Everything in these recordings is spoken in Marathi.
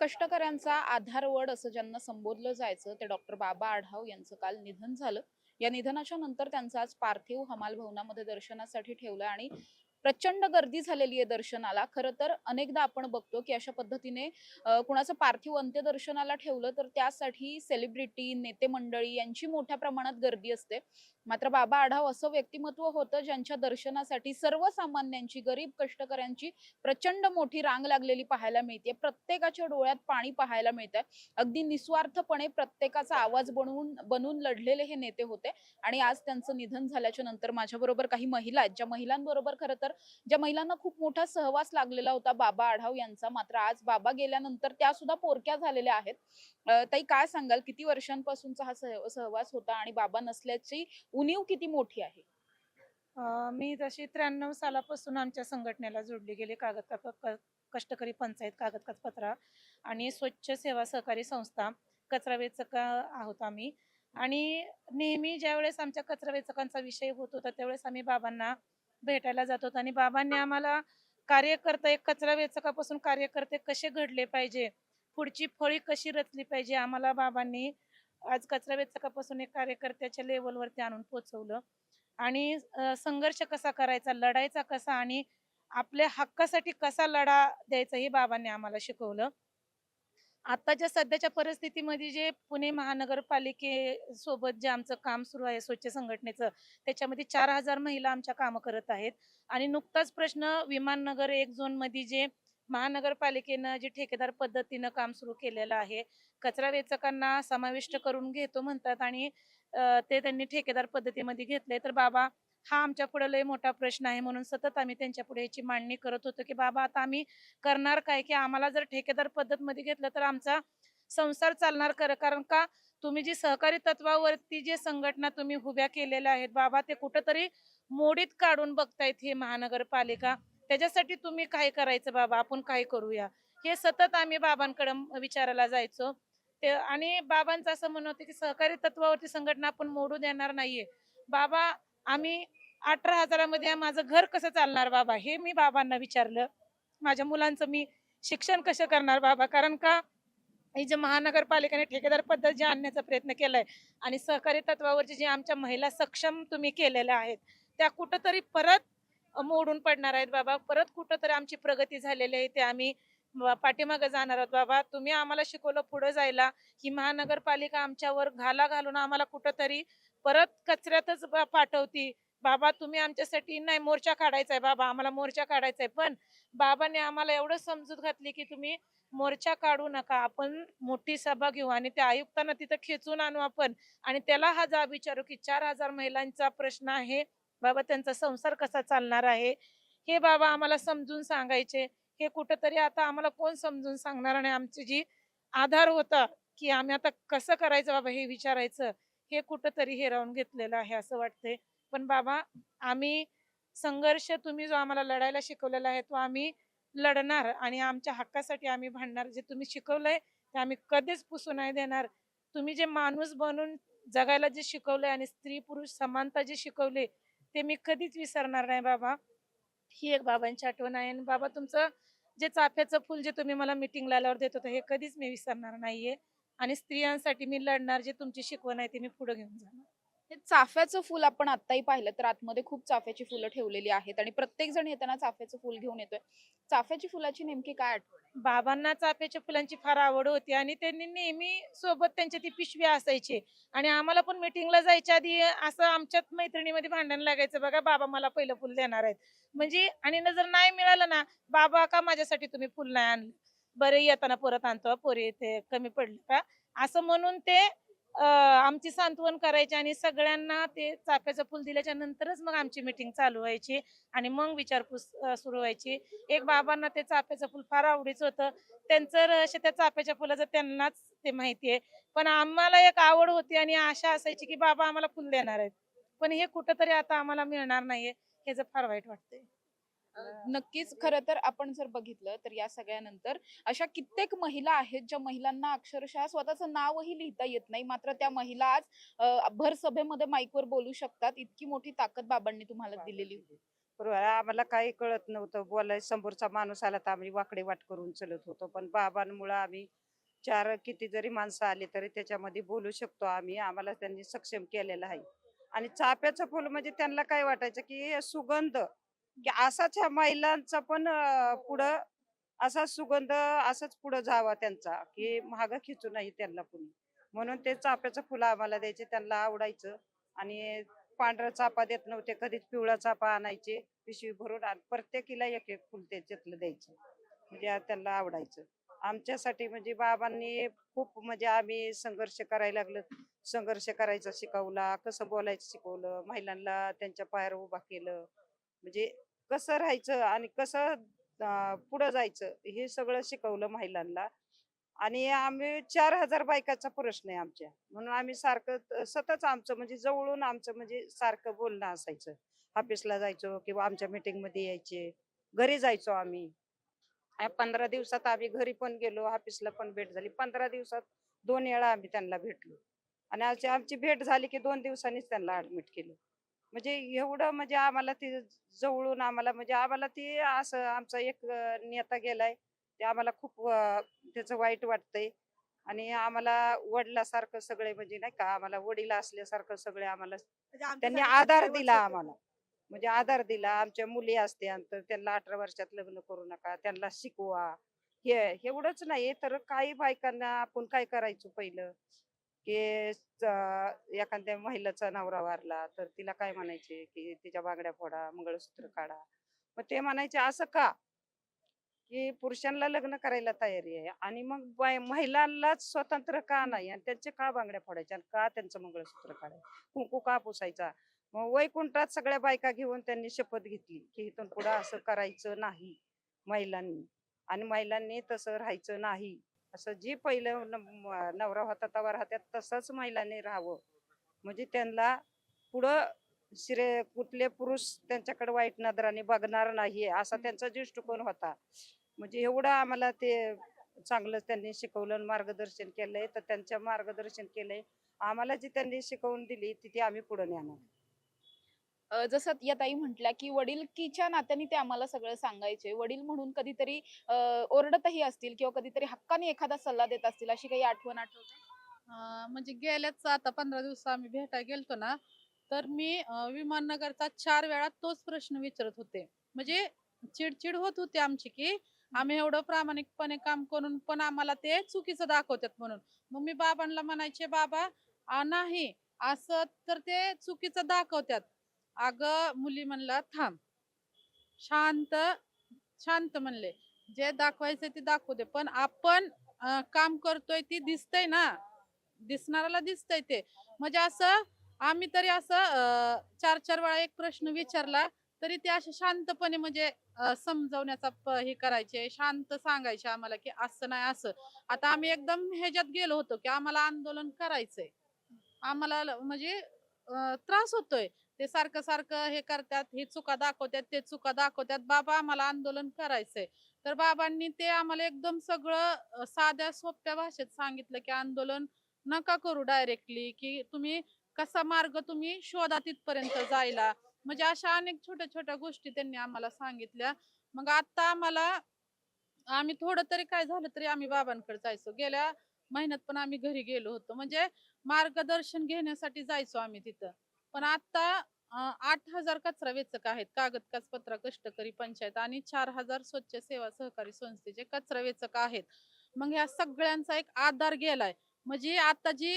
कष्टकऱ्यांचा आधारवड असं ज्यांना संबोधलं जायचं ते डॉक्टर बाबा आढाव यांचं काल निधन झालं. या निधनाच्या नंतर त्यांचं आज पार्थिव हमाल भवनामध्ये दर्शनासाठी ठेवलं आणि प्रचंड गर्दी झालेली आहे दर्शनाला. खरं तर अनेकदा आपण बघतो की अशा पद्धतीने कुणाचं पार्थिव अंत्यदर्शनाला ठेवलं तर त्यासाठी सेलिब्रिटी नेते मंडळी यांची मोठ्या प्रमाणात गर्दी असते. मात्र बाबा आढाव असं व्यक्तिमत्व होतं ज्यांच्या दर्शनासाठी सर्वसामान्यांची गरीब कष्टकऱ्यांची प्रचंड मोठी रांग लागलेली पाहायला मिळते प्रत्येकाच्या डोळ्यात पाणी पाहायला मिळतंय. अगदी निस्वार्थपणे प्रत्येकाचा आवाज बनवून बनवून लढलेले हे नेते होते. आणि आज त्यांचं निधन झाल्याच्यानंतर माझ्या बरोबर काही महिला आहेत. ज्या महिलांबरोबर खरं तर ज्या महिलांना खूप मोठा सहवास लागलेला होता बाबा आढाव यांचा मात्र आज बाबा गेल्यानंतर त्या सुद्धा पोरक्या झालेल्या आहेत. ताई काय सांगाल? किती वर्षांपासूनचा हा सह- सहवास होता आणि बाबा नसल्याची उणीव किती मोठी आहे? अं, मी जशी त्र्याण्णव सालापासून आमच्या संघटनेला जोडली गेली कागदपत्र कष्टकरी पंचायत कागदपत्र आणि स्वच्छ सेवा सहकारी संस्था कचरा वेचका आहोत आम्ही. आणि नेहमी ज्यावेळेस आमच्या कचरा वेचकांचा विषय होत होता त्यावेळेस आम्ही बाबांना भेटायला जात होतो आणि बाबांनी आम्हाला कार्यकर्ता एक कचरा वेचकापासून कार्यकर्ते कसे घडले पाहिजे पुढची फळी कशी रचली पाहिजे आम्हाला बाबांनी आज कचरा वेचकापासून एक कार्यकर्त्याच्या लेवलवरती आणून पोचवलं आणि संघर्ष कसा करायचा लढायचा कसा आणि आपल्या हक्कासाठी कसा लढा द्यायचा हे बाबांनी आम्हाला शिकवलं. आताच्या सध्याच्या परिस्थितीमध्ये जे पुणे महानगरपालिके सोबत जे आमचं काम सुरू आहे स्वच्छ संघटनेचं त्याच्यामध्ये चार हजार महिला आमच्या कामं करत आहेत. आणि नुकताच प्रश्न विमाननगर एक झोनमध्ये जे महानगरपालिकेनं जे ठेकेदार पद्धतीनं काम सुरू केलेलं आहे कचरा वेचकांना समाविष्ट करून घेतो म्हणतात आणि ते त्यांनी ठेकेदार पद्धतीमध्ये घेतले तर बाबा हा आमच्या पुढे लय मोठा प्रश्न आहे म्हणून सतत आम्ही त्यांच्या पुढे याची मांडणी करत होतो की बाबा आता आम्ही करणार काय? की आम्हाला जर ठेकेदार पद्धत मध्ये घेतलं तर आमचा संसार चालणार कर कारण का? तुम्ही जी सहकारी तत्वावरती जे संघटना तुम्ही उभ्या केलेल्या आहेत बाबा ते कुठंतरी मोडीत काढून बघतायत हे महानगरपालिका. त्याच्यासाठी तुम्ही काय करायचं बाबा? आपण काय करूया? हे सतत आम्ही बाबांकडे विचारायला जायचो. ते आणि बाबांचं असं म्हणणं होतं की सहकारी तत्वावरती संघटना आपण मोडू देणार नाहीये. बाबा आम्ही अठरा हजारामध्ये माझं घर कसं चालणार बाबा? हे मी बाबांना विचारलं. माझ्या मुलांचं मी शिक्षण कसं करणार बाबा? कारण का ही जे महानगरपालिकेने ठेकेदार पद्धत जे आणण्याचा प्रयत्न केलाय आणि सहकारी तत्वावरची जे आमच्या महिला सक्षम तुम्ही केलेल्या आहेत त्या कुठंतरी परत मोडून पडणार आहेत बाबा? परत कुठंतरी आमची प्रगती झालेली आहे ते आम्ही पाठीमागे जाणार आहोत. बाबा तुम्ही आम्हाला शिकवलं पुढे जायला. ही महानगरपालिका आमच्यावर घाला घालून आम्हाला कुठंतरी परत कचऱ्यातच पाठवती. बाबा तुम्ही आमच्यासाठी नाही मोर्चा काढायचा आहे बाबा आम्हाला मोर्चा काढायचा आहे पण बाबाने आम्हाला एवढं समजूत घातली की तुम्ही मोर्चा काढू नका. आपण मोठी सभा घेऊ आणि त्या आयुक्तांना तिथं खेचून आणू आपण. आणि त्याला हा जा विचारू की चार हजार महिलांचा प्रश्न आहे. बाबा त्यांचा संसार कसा चालणार आहे? हे बाबा आम्हाला समजून सांगायचे. हे कुठंतरी आता आम्हाला कोण समजून सांगणार? आणि आमची जी आधार होता की आम्ही आता कसं करायचं बाबा हे विचारायचं हे कुठंतरी हे राहून घेतलेलं आहे असं वाटतंय. पण बाबा आम्ही संघर्ष तुम्ही जो आम्हाला लढायला शिकवलेला आहे तो आम्ही लढणार आणि आमच्या हक्कासाठी आम्ही भांडणार. जे तुम्ही शिकवलंय ते आम्ही कधीच पुसू नाही देणार. तुम्ही जे माणूस बनून जगायला जे शिकवलंय आणि स्त्री पुरुष समानता जे शिकवले ते मी कधीच विसरणार नाही बाबा. ही एक बाबांची आठवण आहे. आणि बाबा तुमचं जे चाफ्याचं फुल जे तुम्ही मला मिटिंगला आल्यावर देत होता हे कधीच मी विसरणार नाहीये. आणि स्त्रियांसाठी मी लढणार जे तुमची शिकवण आहे ती मी पुढे घेऊन जाणार. हे चाफ्याचं फुल आपण आत्ताही पाहिलं तर आतमध्ये खूप चाफ्याची फुलं ठेवलेली आहेत आणि प्रत्येक जण येताना चाफ्याचं फुल घेऊन येतोय. चाफ्याची फुलाची नेमकी काय आठवण आहे? बाबांना चाफ्याच्या फुलांची फार आवड होती आणि त्यांनी नेहमी सोबत त्यांच्या ती पिशवी असायची. आणि आम्हाला पण मिटिंगला जायच्या आधी असं आमच्यात मैत्रिणीमध्ये भांडण लागायचं बघा बाबा मला पहिलं फुल देणार आहेत. म्हणजे आणि न जर नाही मिळालं ना बाबा का माझ्यासाठी तुम्ही फुल नाही आणलं? बरे येताना परत आणतो पोरी ते कमी पडलं का? असं म्हणून ते आमची सांत्वन करायची आणि सगळ्यांना ते चाफ्याचं फुल दिल्याच्या नंतरच मग आमची मिटिंग चालू व्हायची आणि मग विचारपूस सुरू व्हायची. एक बाबांना ते चाफ्याचं फुल फार आवडीचं होतं. त्यांचं रहस्य त्या चाफ्याच्या फुलाचं त्यांनाच ते माहिती आहे. पण आम्हाला एक आवड होती आणि आशा असायची की बाबा आम्हाला फुल देणार आहेत. पण हे कुठंतरी आता आम्हाला मिळणार नाहीये ह्याचं फार वाईट वाटतंय. नक्कीच खरं तर आपण जर बघितलं तर या सगळ्यानंतर अशा कित्येक महिला आहेत ज्या महिलांना अक्षरशः स्वतःचं नावही लिहिता येत नाही. मात्र त्या महिला आज भर सभेमध्ये माईकवर बोलू शकतात. इतकी मोठी ताकद बाबांनी तुम्हाला दिलेली होती. बरोबर. आम्हाला काही कळत नव्हतं. बोलाय समोरचा माणूस आला तर आम्ही वाकडे वाट करून चलत होतो. पण बाबांमुळे आम्ही चार किती जरी माणसं आली तरी त्याच्यामध्ये बोलू शकतो आम्ही. आम्हाला त्यांनी सक्षम केलेलं आहे. आणि चाफ्याचं फुल म्हणजे त्यांना काय वाटायचं की सुगंध असाच ह्या महिलांचा पण पुढं असा सुगंध असंच पुढं जावा त्यांचा की महाग खिचू नाही त्यांना कुणी. म्हणून ते चाफ्याचं फुलं आम्हाला द्यायचे त्यांना आवडायचं. आणि पांढरा चापा देत नव्हते कधीच पिवळा चापा आणायचे पिशवी भरून प्रत्येकीला एक एक फुल त्याच्यातलं द्यायचं. म्हणजे त्यांना आवडायचं. आमच्यासाठी म्हणजे बाबांनी खूप म्हणजे आम्ही संघर्ष करायला लागलो. संघर्ष करायचा शिकवला कसं बोलायचं शिकवलं महिलांना त्यांच्या पायावर उभा केलं. म्हणजे कसं राहायचं आणि कसं पुढं जायचं हे सगळं शिकवलं महिलांना. आणि आम्ही चार हजार बायकाचा प्रश्न आहे आमच्या. म्हणून आम्ही सारखं सतत आमचं म्हणजे जवळून आमचं म्हणजे सारखं बोलणं असायचं. ऑफिसला जायचो किंवा आमच्या मीटिंगमध्ये यायचे. घरी जायचो आम्ही. पंधरा दिवसात आम्ही घरी पण गेलो ऑफिसला पण भेट झाली. पंधरा दिवसात दोन वेळा आम्ही त्यांना भेटलो. आणि आमची भेट झाली की दोन दिवसांनीच त्यांना ऍडमिट केलं. म्हणजे एवढं म्हणजे आम्हाला ते जवळून आम्हाला म्हणजे आम्हाला ते असं आमचा एक नेता गेलाय. ते आम्हाला खूप त्याचं वाईट वाटतंय. आणि आम्हाला वडिलासारखं सगळे म्हणजे नाही का आम्हाला वडील असल्यासारखं सगळे आम्हाला त्यांनी आधार दिला आम्हाला. म्हणजे आधार दिला आमच्या मुली असत्या तर त्यांना अठरा वर्षात लग्न करू नका त्यांना शिकवा. हे एवढंच नाही तर काही बायकांना आपण काय करायचो पहिलं? की एखाद्या महिलाचा नवरा वारला तर तिला काय म्हणायचे? की तिच्या बांगड्या फोडा मंगळसूत्र काढा. मग ते म्हणायचे असं का? की पुरुषांना लग्न करायला तयारी आहे आणि मग महिलांनाच स्वतंत्र का नाही? आणि त्यांचे का बांगड्या फोडायच्या? आणि का त्यांचं मंगळसूत्र काढायचं? कुंकू का पुसायचा? मग वैकुंठात सगळ्या बायका घेऊन त्यांनी शपथ घेतली की इथून पुढं असं करायचं नाही महिलांनी. आणि महिलांनी तसं राहायचं नाही. असं जे पहिलं नवरा होता तवा राहत्यात तसंच महिलांनी राहावं. म्हणजे त्यांना पुढं शिरे कुठले पुरुष त्यांच्याकडे वाईट नजराने बघणार नाही असा त्यांचा दृष्टिकोन होता. म्हणजे एवढं आम्हाला ते चांगलं त्यांनी शिकवलं मार्गदर्शन केलंय तर त्यांच्या मार्गदर्शन केलंय. आम्हाला जी त्यांनी शिकवून दिली ती ती आम्ही पुढे नेणार. जसं या ताई म्हटल्या की वडीलकीच्या नात्याने ते आम्हाला सगळं सांगायचे. वडील म्हणून कधीतरी ओरडतही असतील किंवा कधीतरी हक्काने एखादा सल्ला देत असतील अशी काही आठवण आठवते? म्हणजे गेल्याच आता पंधरा दिवस आम्ही भेटायला गेलतो ना तर मी विमाननगरचा चार वेळा तोच प्रश्न विचारत होते. म्हणजे चिडचिड होत होती आमची की आम्ही एवढं प्रामाणिकपणे काम करून पण आम्हाला ते चुकीचं दाखवतात म्हणून. मग मी बाबांना म्हणायचे बाबा नाही असं तर ते चुकीचं दाखवतात. अगं मुली म्हणला थांब. शांत शांत म्हणले जे दाखवायचं ते दाखवू दे पण आपण काम करतोय ती दिसतंय ना. दिसणाऱ्याला दिसतंय ते. म्हणजे असं आम्ही तरी असं चार चार वेळा एक प्रश्न विचारला तरी ते असे शांतपणे म्हणजे समजवण्याचा हे करायचे शांत सांगायचे आम्हाला की असं नाही असं. आता आम्ही एकदम ह्याच्यात गेलो होतो की आम्हाला आंदोलन करायचंय. आम्हाला म्हणजे त्रास होतोय. ते सारखं सारखं हे करतात हे चुका दाखवतात ते चुका दाखवतात. बाबा आम्हाला आंदोलन करायचंय. तर बाबांनी ते आम्हाला एकदम सगळं साध्या सोप्या भाषेत सांगितलं की आंदोलन नका करू डायरेक्टली की तुम्ही कसा मार्ग तुम्ही शोधा तिथपर्यंत जायला. म्हणजे अशा अनेक छोट्या छोट्या गोष्टी त्यांनी आम्हाला सांगितल्या. मग आता आम्हाला आम्ही थोडं तरी काय झालं तरी आम्ही बाबांकडे जायचो. गेल्या महिन्यात पण आम्ही घरी गेलो होतो. म्हणजे मार्गदर्शन घेण्यासाठी जायचो आम्ही तिथं. पण आता आठ हजार कचरा वेचक आहेत. कागद काचपत्रा कष्टकरी पंचायत आणि चार हजार स्वच्छ सेवा सहकारी संस्थेचे कचरा वेचक आहेत. मग ह्या सगळ्यांचा एक आधार गेलाय. म्हणजे आता जी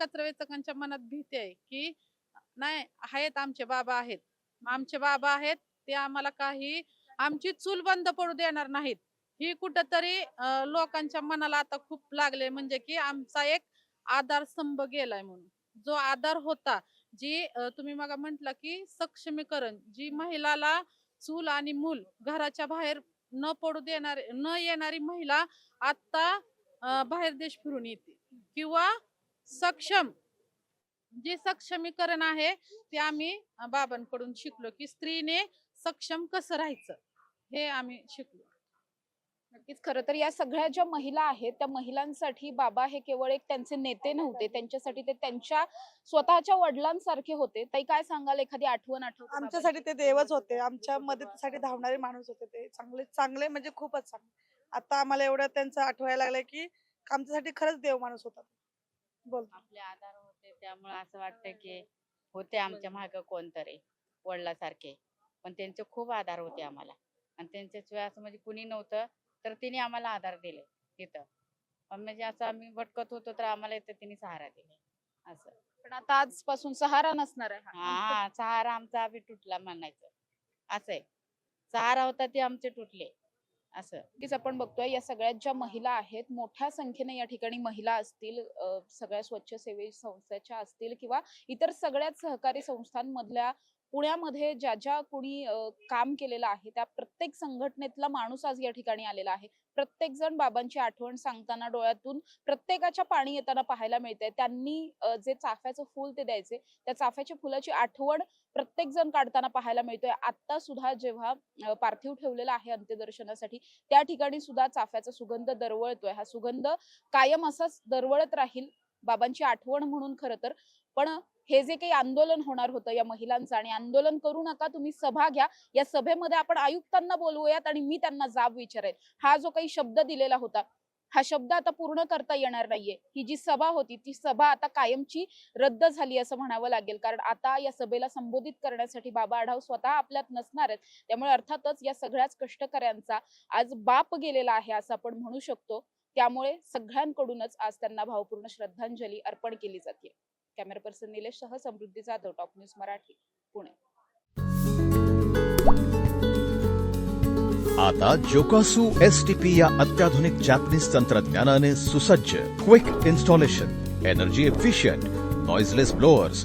कचरा वेचकांच्या मनात भीती आहे की नाही आहेत आमचे बाबा आहेत. आमचे बाबा आहेत ते आम्हाला काही आमची चूल बंद पडू देणार नाहीत. ही कुठंतरी लोकांच्या मनाला आता खूप लागले म्हणजे की आमचा एक आधार स्तंभ गेलाय म्हणून. जो आधार होता जी तुम्ही मग म्हंटल की सक्षमीकरण जी महिलाला चूल आणि मूल घराच्या बाहेर न पडू देणारी न येणारी महिला आता बाहेर देश फिरून येते. किंवा सक्षम जे सक्षमीकरण आहे ते आम्ही बाबांकडून शिकलो की स्त्रीने सक्षम कसं राहायचं हे आम्ही शिकलो. नक्कीच. खरं तर या सगळ्या ज्या महिला आहेत त्या महिलांसाठी बाबा हे केवळ एक त्यांचे नेते नव्हते. त्यांच्यासाठी ते त्यांच्या स्वतःच्या वडिलांसारखे होते. ताई काय सांगाल एखादी आठवण आठवते आमच्यासाठी ते देवच होते. आमच्या मदतीसाठी धावणारे माणूस होते ते. चांगले चांगले म्हणजे खूपच चांगले. आता आम्हाला एवढं त्यांचं आठवायला लागलंय की आमच्यासाठी खरंच देव माणूस होता. बोल. आपले आधार होते. त्यामुळे असं वाटतं की होते आमच्या माग कोणतरी वडिलासारखे. पण त्यांचे खूप आधार होते आम्हाला. आणि त्यांच्याशिवाय असं म्हणजे कुणी नव्हतं. तर तिने आम्हाला आधार दिले तिथं. म्हणजे असं आम्ही भटकत होतो तर आम्हाला इथं तिने सहारा दिले. असं. पण आता आजपासून सहारा नसणार आहे हा. सहारा आमचा बी तुटला म्हणायचं. असं आहे. सहारा होता ते आमचे तुटले. असं. नक्कीच आपण बघतोय या सगळ्यात ज्या महिला आहेत मोठ्या संख्येने या ठिकाणी महिला असतील सगळ्या स्वच्छसेवी संस्थाच्या असतील किंवा इतर सगळ्याच सहकारी संस्थांमधल्या पुण्यामध्ये ज्या ज्या कोणी काम केलेलं आहे त्या प्रत्येक संघटनेतला माणूस आज या ठिकाणी आलेला आहे. प्रत्येक जण बाबांची आठवण सांगताना डोळ्यातून प्रत्येकाच्या पाणी येताना पाहायला मिळते त्यांनी जे चाफ्याचं फुल ते द्यायचे त्या चाफ्याच्या फुलाची आठवण प्रत्येक जण काढताना पाहायला मिळतोय. आता सुद्धा जेव्हा पार्थिव ठेवलेला आहे अंत्यदर्शनासाठी त्या ठिकाणी सुद्धा चाफ्याचा सुगंध दरवळतोय. हा सुगंध कायम असाच दरवळत राहील बाबांची आठवण म्हणून खरं तर. पण हे जे काही आंदोलन होणार होतं या महिलांचं आणि आंदोलन करू नका तुम्ही सभा घ्या. या सभेमध्ये आपण आयुक्तांना बोलवूयात आणि मी त्यांना जाब विचारेल. हा जो काही शब्द दिलेला होता हा शब्द आता पूर्ण करता येणार नाहीये. ही जी सभा होती ती सभा आता कायमची रद्द झाली असं म्हणावं लागेल. कारण आता या सभेला संबोधित करण्यासाठी बाबा आढाव स्वतः आपल्यात नसणार आहेत. त्यामुळे अर्थातच या सगळ्याच कष्टकऱ्यांचा आज बाप गेलेला आहे असं आपण म्हणू शकतो. त्यामुळे सगळ्यांकडूनच आज त्यांना भावपूर्ण श्रद्धांजली अर्पण केली जाते कॅमेरा पर्सन निलेश सह समृद्धी जाधव टॉप न्यूज मराठी पुणे. आता जोकासू एस टी पी या अत्याधुनिक जॅपनीज तंत्रज्ञानाने सुसज्ज quick installation energy efficient noiseless blowers